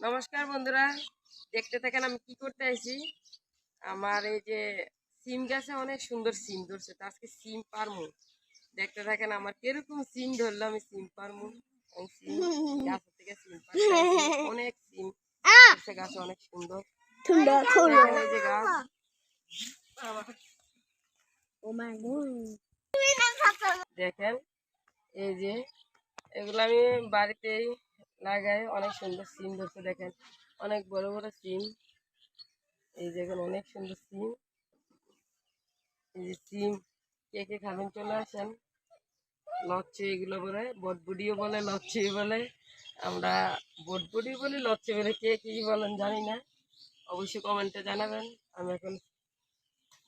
নমস্কার বন্ধুরা। দেখতে থাকেন আমি কি করতে আইছি? আমার এই যে সিম গাছে অনেক সুন্দর সিম ধরছে। তো আজকে সিম পারমু। দেখতে থাকেন আমার কীরকম সিম ধরলো আমি সিম পারমু। সিম গাছ থেকে সিম অনেক সিম। গাছে অনেক সুন্দর। যে গাছ। Oh my god. দেখেন এই যে এগুলো আমি বাড়িতেই লাগাই অনেক সুন্দর সিম ধরছে দেখেন। অনেক বড় বড় সিম। এই দেখেন অনেক সুন্দর সিম। এই যে সিম, কে কে খাবেন চলে আসেন। লচ্ছে এগুলো বলে বটবুডিও বলে লচ্ছে বলে। আমরা বটবুডি বলি, লচ্ছে বলে, কে কি বলেন জানি না। অবশ্যই কমেন্টে জানাবেন। আমি এখন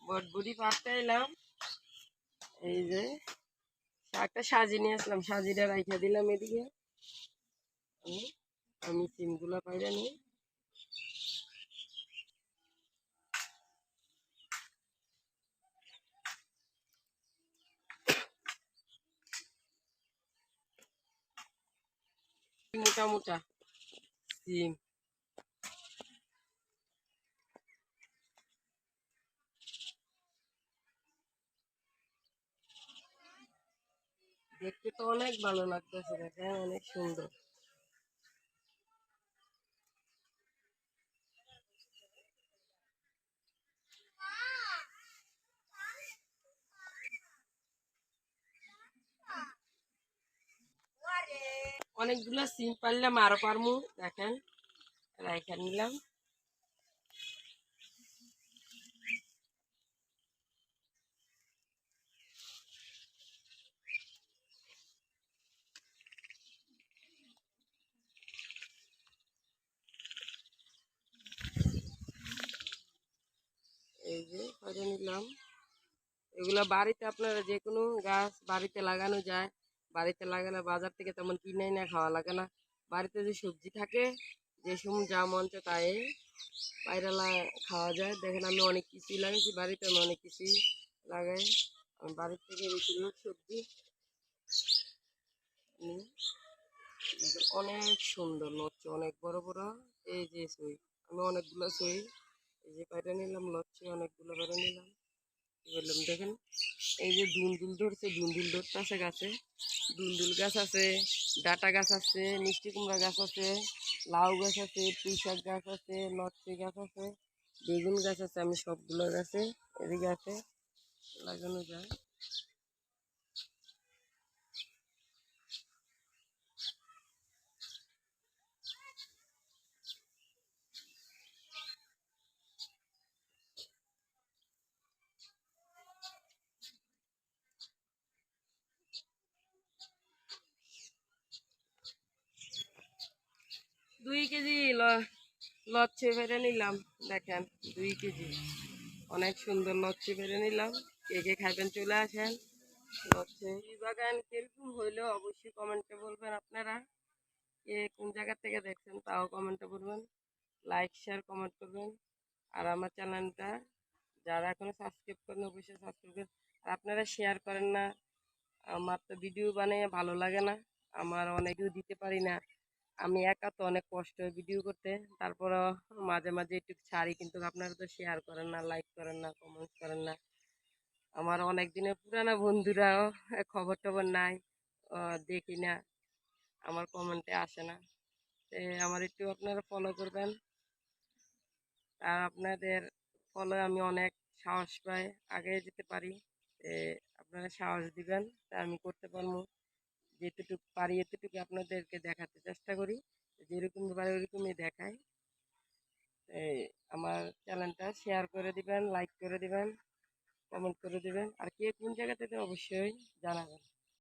বটবুডি পাড়তে এলাম। এই যে শাকটা সাজিয়ে নিয়ে আসলাম। সাজিয়ে রাইখা দিলাম এদিকে। আমি সিমগুলো পাইরা নিই মোটা মোটা সিম। দেখতে তো অনেক ভালো লাগতেছে, দেখেন অনেক সুন্দর। অনেকগুলো সিম পারলাম আরও পারমু। দেখেন রাইখা নিলাম। এই যে, করে নিলাম। এগুলো বাড়িতে আপনারা যে কোনো গাছ বাড়িতে লাগানো যায়। বাড়িতে লাগালে বাজার থেকে তেমন কিনে না খাওয়া লাগে না। বাড়িতে যে সবজি থাকে, যে সময় যা মন চায় তাই বাইরে লা- খাওয়া যায়। দেখেন আমি অনেক কিছুই লাগাইছি বাড়িতে আমি অনেক কিছুই লাগাই। বাড়ির থেকে বেশিরভাগ সবজি অনেক সুন্দর লচ্ছে, অনেক বড় বড়। এই যে সই, আমি অনেকগুলো সই, এই যে পায়রা নিলাম, লচ্ছে, অনেকগুলো পাইটা নিলাম। বললাম, দেখেন, এই যে দুন্দুল ধরছে দুন্দুল ধরতেছে গাছে। দুন্দুল গাছ আছে, ডাটা গাছ আছে, মিষ্টি কুমড়া গাছ আছে, লাউ গাছ আছে, পুঁই শাক গাছ আছে, লটকে গাছ আছে, বেগুন গাছ আছে, আমি সবগুলো গাছে এদিকে আছে, লাগানো যায়। দুই কেজি লচ্ছি ফেরে নিলাম। দেখেন, দুই কেজি। অনেক সুন্দর লচ্ছি ফেরে নিলাম। কে কে খাবেন চলে আসেন। লচ্ছি। বাগান কীরকম হইল অবশ্যই কমেন্টে বলবেন আপনারা। কে কোন জায়গা থেকে দেখছেন তাও কমেন্টে বলবেন। লাইক, শেয়ার, কমেন্ট করবেন। আর আমার চ্যানেলটা যারা এখনও সাবস্ক্রাইব করেন, অবশ্যই সাবস্ক্রাইব করেন আর আপনারা শেয়ার করেন না। আমার তো ভিডিও বানিয়ে ভালো লাগে না। আমার অনেকেও দিতে পারি না। আমি একা তো অনেক কষ্ট হয় ভিডিও করতে। তারপরও মাঝে মাঝে একটু ছাড়ি কিন্তু আপনারা তো শেয়ার করেন না লাইক করেন না কমেন্ট করেন না। আমার অনেক দিনের পুরানো বন্ধুরাও খবর টবর নাই দেখি না, আমার কমেন্টে আসে না। আমার একটু আপনারা ফলো করবেন। আর আপনাদের ফলো আমি অনেক সাহস পাই, আগে যেতে পারি। আপনারা সাহস দিবেন, তা আমি করতে পারব। যেটুকু পারি, এতটুকু আপনাদেরকে দেখাতে চেষ্টা করি। যেরকম পারি ওরকমই দেখাই। এই আমার চ্যানেলটা শেয়ার করে দিবেন লাইক করে দিবেন কমেন্ট করে দিবেন। আর কে কোন জায়গা থেকে অবশ্যই জানাবেন।